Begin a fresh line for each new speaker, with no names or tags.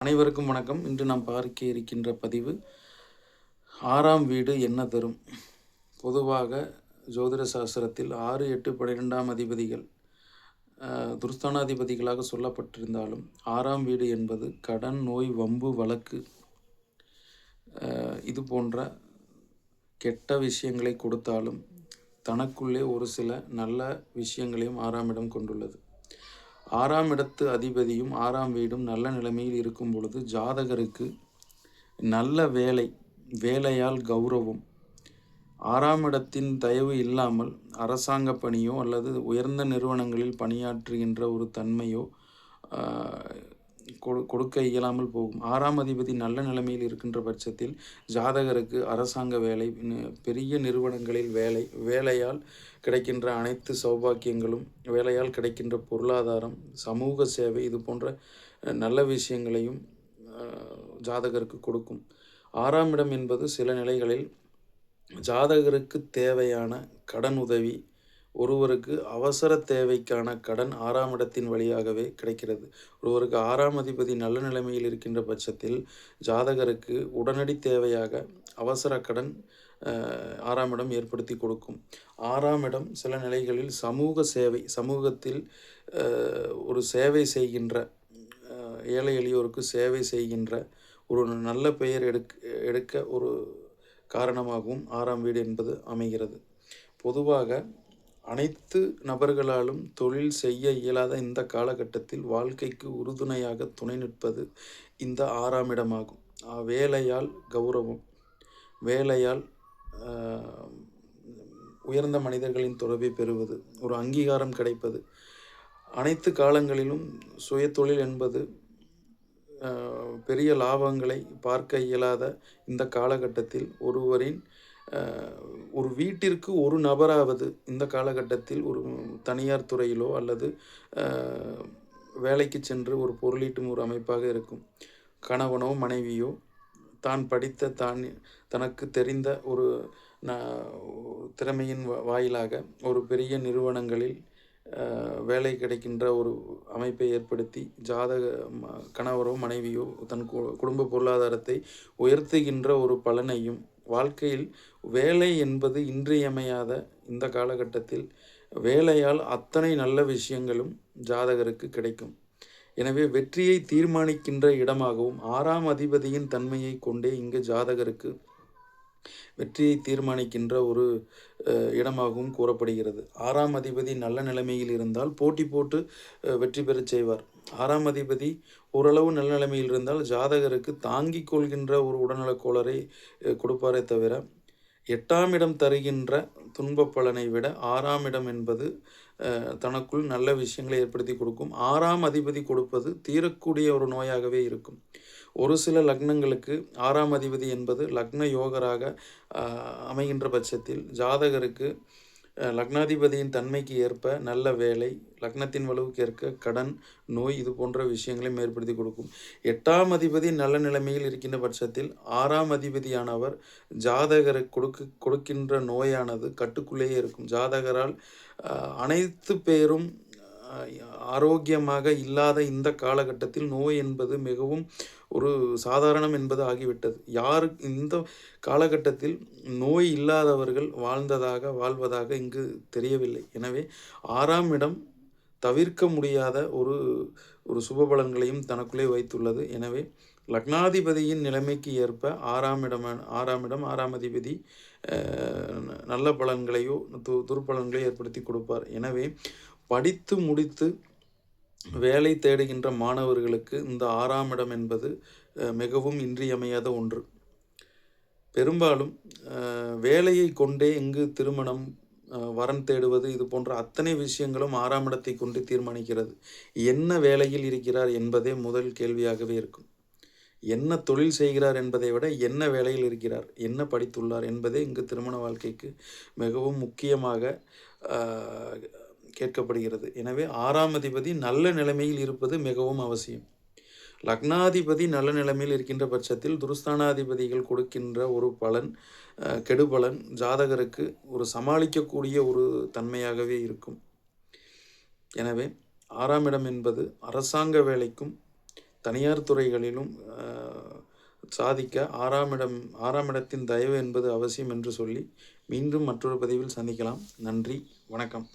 அனைவருக்கும் வணக்கம். இன்று நாம் பார்க்க இருக்கின்ற பதிவு ஆறாம் வீடு என்ன தரும்? பொதுவாக ஜோதிட சாஸ்திரத்தில் ஆறு எட்டு பன்னிரெண்டாம் அதிபதிகள் அஹ், துர்ஸ்தானாதிபதிகளாக சொல்லப்பட்டிருந்தாலும் ஆறாம் வீடு என்பது கடன் நோய் வம்பு வழக்கு இது போன்ற கெட்ட விஷயங்களை கொடுத்தாலும் தனக்குள்ளே ஒரு சில நல்ல விஷயங்களையும் ஆறாம் இடம் கொண்டுள்ளது. ஆறாம் இடத்து அதிபதியும் ஆறாம் வீடும் நல்ல நிலைமையில் இருக்கும் பொழுது ஜாதகருக்கு நல்ல வேலை வேலையால் கௌரவம். ஆறாம் இடத்தின் தயவு இல்லாமல் அரசாங்க பணியோ அல்லது உயர்ந்த நிறுவனங்களில் பணியாற்றுகின்ற ஒரு தன்மையோ கொடுக்க இயலாமல் போகும். ஆறாம் அதிபதி நல்ல நிலைமையில் இருக்கின்ற பட்சத்தில் ஜாதகருக்கு அரசாங்க வேலை பெரிய நிறுவனங்களில் வேலை வேலையால் கிடைக்கின்ற அனைத்து சௌபாக்கியங்களும் வேலையால் கிடைக்கின்ற பொருளாதாரம் சமூக சேவை இது போன்ற நல்ல விஷயங்களையும் ஜாதகருக்கு கொடுக்கும். ஆறாம் இடம் என்பது சில நிலைகளில் ஜாதகருக்கு தேவையான கடன் உதவி ஒருவருக்கு அவசர தேவைக்கான கடன் ஆறாம் இடத்தின் வழியாகவே கிடைக்கிறது. ஒருவருக்கு ஆறாம் அதிபதி நல்ல நிலைமையில் இருக்கின்ற பட்சத்தில் ஜாதகருக்கு உடனடி தேவையாக அவசர கடன் ஆறாம் இடம் ஏற்படுத்தி கொடுக்கும். ஆறாம் இடம் சில நிலைகளில் சமூக சேவை சமூகத்தில் ஒரு சேவை செய்கின்ற ஏழை எளியோருக்கு சேவை செய்கின்ற ஒரு நல்ல பெயர் எடுக்க எடுக்க ஒரு காரணமாகவும் ஆறாம் வீடு என்பது அமைகிறது. பொதுவாக அனைத்து நபர்களாலும் தொழில் செய்ய இயலாத இந்த காலகட்டத்தில் வாழ்க்கைக்கு உறுதுணையாக துணை நிற்பது இந்த ஆறாம் இடமாகும். வேலையால் கௌரவம் வேலையால் உயர்ந்த மனிதர்களின் தொடர்பை பெறுவது ஒரு அங்கீகாரம் கிடைப்பது. அனைத்து காலங்களிலும் சுய தொழில் என்பது பெரிய லாபங்களை பார்க்க இயலாத இந்த காலகட்டத்தில் ஒருவரின் ஒரு வீட்டிற்கு ஒரு நபராவது இந்த காலகட்டத்தில் ஒரு தனியார் துறையிலோ அல்லது வேலைக்கு சென்று ஒரு பொருளீட்டும் ஒரு அமைப்பாக இருக்கும். கணவனோ மனைவியோ தான் படித்த தான் தனக்கு தெரிந்த ஒரு திறமையின் வாயிலாக ஒரு பெரிய நிறுவனங்களில் வேலை கிடைக்கின்ற ஒரு அமைப்பை ஏற்படுத்தி ஜாதக ம- கணவரோ மனைவியோ தன் கு- குடும்ப பொருளாதாரத்தை உயர்த்துகின்ற ஒரு பலனையும் வாழ்க்கையில் வேலை என்பது இன்றியமையாத இந்த காலகட்டத்தில் வேலையால் அத்தனை நல்ல விஷயங்களும் ஜாதகருக்கு கிடைக்கும். எனவே வெற்றியை தீர்மானிக்கின்ற இடமாகவும் ஆறாம் அதிபதியின் தன்மையை கொண்டே இங்கு ஜாதகருக்கு வெற்றியை தீர்மானிக்கின்ற ஒரு இடமாகவும் கூறப்படுகிறது. ஆறாம் அதிபதி நல்ல நிலைமையில் இருந்தால் போட்டி போட்டு வெற்றி பெறச் செய்வார். ஆறாம் அதிபதி ஓரளவு நல்ல நிலைமையில் இருந்தால் ஜாதகருக்கு தாங்கிக் கொள்கின்ற ஒரு உடல்நலக் கோளாறை கொடுப்பாரே தவிர எட்டாம் இடம் தருகின்ற துன்பப் பலனை விட ஆறாம் இடம் என்பது தனக்குள் நல்ல விஷயங்களை ஏற்படுத்தி கொடுக்கும். ஆறாம் அதிபதி கொடுப்பது தீரக்கூடிய ஒரு நோயாகவே இருக்கும். ஒரு சில லக்னங்களுக்கு ஆறாம் அதிபதி என்பது லக்ன யோகராக அமைகின்ற பட்சத்தில் ஜாதகருக்கு லக்னாதிபதியின் தன்மைக்கு ஏற்ப நல்ல வேலை லக்னத்தின் வலுவுக்கு ஏற்க கடன் நோய் இது போன்ற விஷயங்களையும் ஏற்படுத்தி கொடுக்கும். எட்டாம் அதிபதி நல்ல நிலைமையில் இருக்கின்ற பட்சத்தில் ஆறாம் அதிபதியானவர் ஜாதகரை கொடுக்க கொடுக்கின்ற நோயானது கட்டுக்குள்ளேயே இருக்கும். ஜாதகரால் அனைத்து பேரும் ஆரோக்கியமாக இல்லாத இந்த காலகட்டத்தில் நோய் என்பது மிகவும் ஒரு சாதாரணம் என்பது ஆகிவிட்டது. யாரு இந்த காலகட்டத்தில் நோய் இல்லாதவர்கள் வாழ்ந்ததாக வாழ்வதாக இங்கு தெரியவில்லை. எனவே ஆறாம் இடம் தவிர்க்க முடியாத ஒரு ஒரு சுபபலன்களையும் தனக்குள்ளே வைத்துள்ளது. எனவே லக்னாதிபதியின் நிலைமைக்கு ஏற்ப ஆறாம் இடம் ஆறாம் இடம் ஆறாம் அதிபதி நல்ல பலன்களையோ து துர்பலன்களையோ ஏற்படுத்தி கொடுப்பார். எனவே படித்து முடித்து வேலை தேடுகின்ற மாணவர்களுக்கு இந்த ஆறாம் இடம் என்பது மிகவும் இன்றியமையாத ஒன்று. பெரும்பாலும் வேலையை கொண்டே இங்கு திருமணம் வரன் தேடுவது இது போன்ற அத்தனை விஷயங்களும் ஆறாம் இடத்தை கொண்டு தீர்மானிக்கிறது. என்ன வேலையில் இருக்கிறார் என்பதே முதல் கேள்வியாகவே இருக்கும். என்ன தொழில் செய்கிறார் என்பதை விட என்ன வேலையில் இருக்கிறார் என்ன படித்துள்ளார் என்பதே இங்கு திருமண வாழ்க்கைக்கு மிகவும் முக்கியமாக கேட்கப்படுகிறது. எனவே ஆறாம் அதிபதி நல்ல நிலைமையில் இருப்பது மிகவும் அவசியம். லக்னாதிபதி நல்ல நிலைமையில் இருக்கின்ற பட்சத்தில் துருஸ்தானாதிபதிகள் கொடுக்கின்ற ஒரு பலன் கெடுபலன் ஜாதகருக்கு ஒரு சமாளிக்கக்கூடிய ஒரு தன்மையாகவே இருக்கும். எனவே ஆறாம் இடம் என்பது அரசாங்க வேலைக்கும் தனியார் துறைகளிலும் சாதிக்க ஆறாம் இடம் ஆறாம் இடத்தின் தயவு என்பது அவசியம் என்று சொல்லி மீண்டும் மற்றொரு பதிவில் சந்திக்கலாம். நன்றி வணக்கம்.